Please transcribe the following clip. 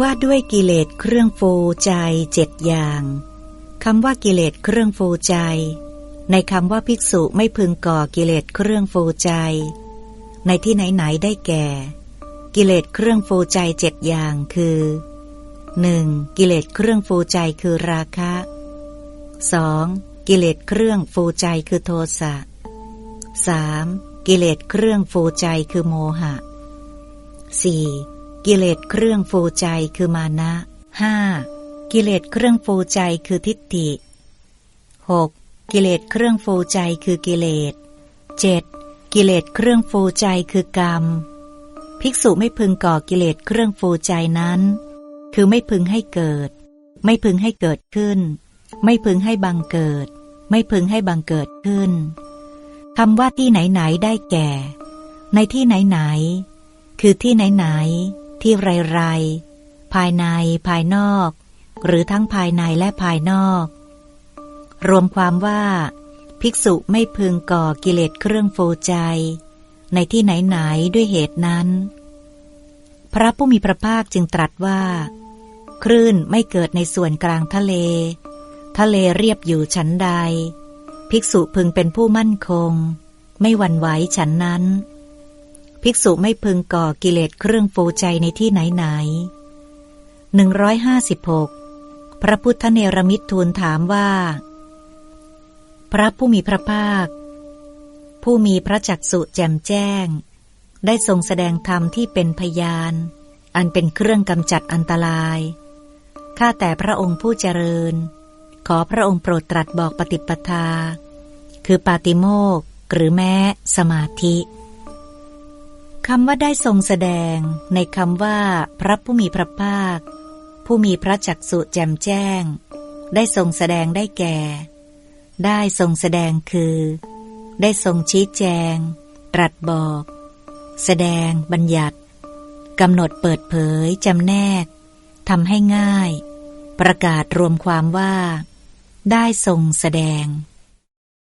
ว่าด้วยกิเลสเครื่องฟูใจเจ็ดอย่างคำว่ากิเลสเครื่องฟูใจ ในคำว่าภิกษุไม่พึงก่อกิเลสเครื่องฟูใจ ในที่ไหนๆได้แก่ กิเลสเครื่องฟูใจเจ็ดอย่างคือ 1. กิเลสเครื่องฟูใจคือราคะ 2. กิเลสเครื่องฟูใจคือโทสะ 3. กิเลสเครื่องฟูใจคือโมหะ 4. กิเลสเครื่องฟูใจคือมานะ 5. กิเลสเครื่องฟูใจคือทิฏฐิ 6. กิเลสเครื่องฟูใจคือกิเลส 7. กิเลสเครื่องฟูใจคือกรรม ภิกษุไม่พึงก่อกิเลสเครื่องฟูใจนั้น คือไม่พึงให้เกิด ไม่พึงให้เกิดขึ้น ไม่พึงให้บังเกิด ไม่พึงให้บังเกิดขึ้นคำว่าที่ไหนๆได้แก่ ในที่ไหนๆคือที่ไหนๆ ที่ไรๆภายในภายนอก หรือทั้งภายในและภายนอก รวมความว่า ภิกษุไม่พึงก่อกิเลสเครื่องโฟใจ ในที่ไหนๆด้วยเหตุนั้น พระผู้มีพระภาคจึงตรัสว่า คลื่นไม่เกิดในส่วนกลางทะเล ทะเลเรียบอยู่ชั้นใด ภิกษุพึงเป็นผู้มั่นคง ไม่หวั่นไหวฉันนั้น ภิกษุไม่พึงก่อกิเลสเครื่องฟูใจในที่ไหนไหนหนึ่งร้อยห้าสิบหกพระพุทธเนรมิตรทูลถามว่า พระผู้มีพระภาค ผู้มีพระจักสุแจ่มแจ้ง ได้ทรงแสดงธรรมที่เป็นพยาน อันเป็นเครื่องกำจัดอันตราย ข้าแต่พระองค์ผู้เจริญ ขอพระองค์โปรดตรัสบอกปฏิปทา คือปาติโมกหรือแม้สมาธิ คำว่าได้ทรงแสดง ในคำว่า พระผู้มีพระภาค ผู้มีพระจักสุแจ่มแจ้ง ได้ทรงแสดงได้แก่ ได้ทรงแสดงคือ ได้ทรงชี้แจง ตรัสบอก แสดง บัญญัติกำหนดเปิดเผยจำแนกทำให้ง่าย ประกาศรวมความว่า ได้ทรงแสดง